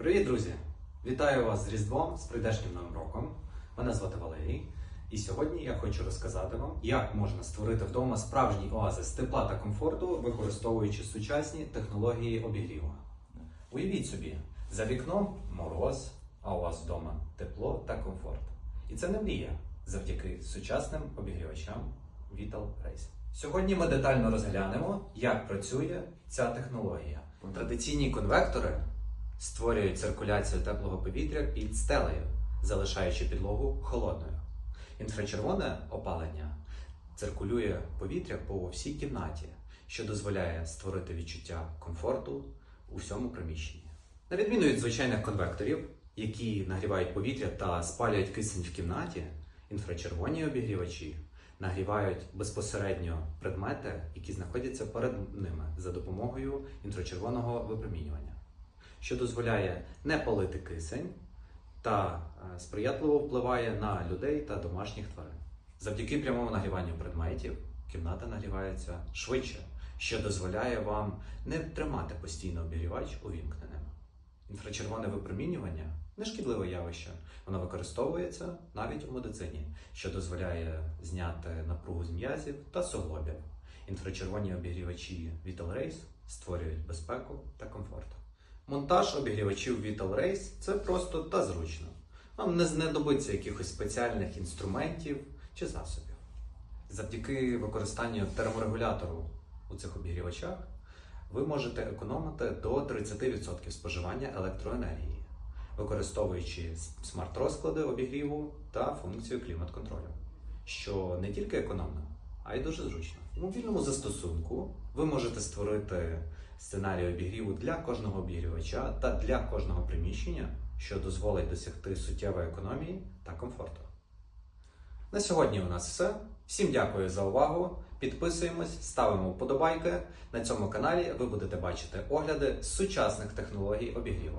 Привіт, друзі! Вітаю вас з Різдвом, з прийдешнім Новим роком. Мене звати Валерій. І сьогодні я хочу розказати вам, як можна створити вдома справжній оазис тепла та комфорту, використовуючи сучасні технології обігріву. Уявіть собі, за вікном мороз, а у вас вдома тепло та комфорт. І це не мрія завдяки сучасним обігрівачам Vital Race. Сьогодні ми детально розглянемо, як працює ця технологія. Традиційні конвектори створюють циркуляцію теплого повітря під стелею, залишаючи підлогу холодною. Інфрачервоне опалення циркулює повітря по всій кімнаті, що дозволяє створити відчуття комфорту у всьому приміщенні. На відміну від звичайних конвекторів, які нагрівають повітря та спалюють кисень в кімнаті, інфрачервоні обігрівачі нагрівають безпосередньо предмети, які знаходяться перед ними за допомогою інфрачервоного випромінювання, що дозволяє не палити кисень та е, сприятливо впливає на людей та домашніх тварин. Завдяки прямому нагріванню предметів кімната нагрівається швидше, що дозволяє вам не тримати постійно обігрівач увімкненим. Інфрачервоне випромінювання нешкідливе явище. Воно використовується навіть у медицині, що дозволяє зняти напругу з м'язів та суглобів. Інфрачервоні обігрівачі Vital Race створюють безпеку та комфорт. Монтаж обігрівачів Vital Race це просто та зручно. Вам не знадобиться якихось спеціальних інструментів чи засобів. Завдяки використанню терморегулятору у цих обігрівачах ви можете економити до 30% споживання електроенергії, використовуючи смарт-розклади обігріву та функцію клімат-контролю, що не тільки економно, а й дуже зручно. У мобільному застосунку ви можете створити сценарій обігріву для кожного обігрівача та для кожного приміщення, що дозволить досягти суттєвої економії та комфорту. На сьогодні у нас все. Всім дякую за увагу. Підписуємось, ставимо вподобайки. На цьому каналі ви будете бачити огляди сучасних технологій обігріву.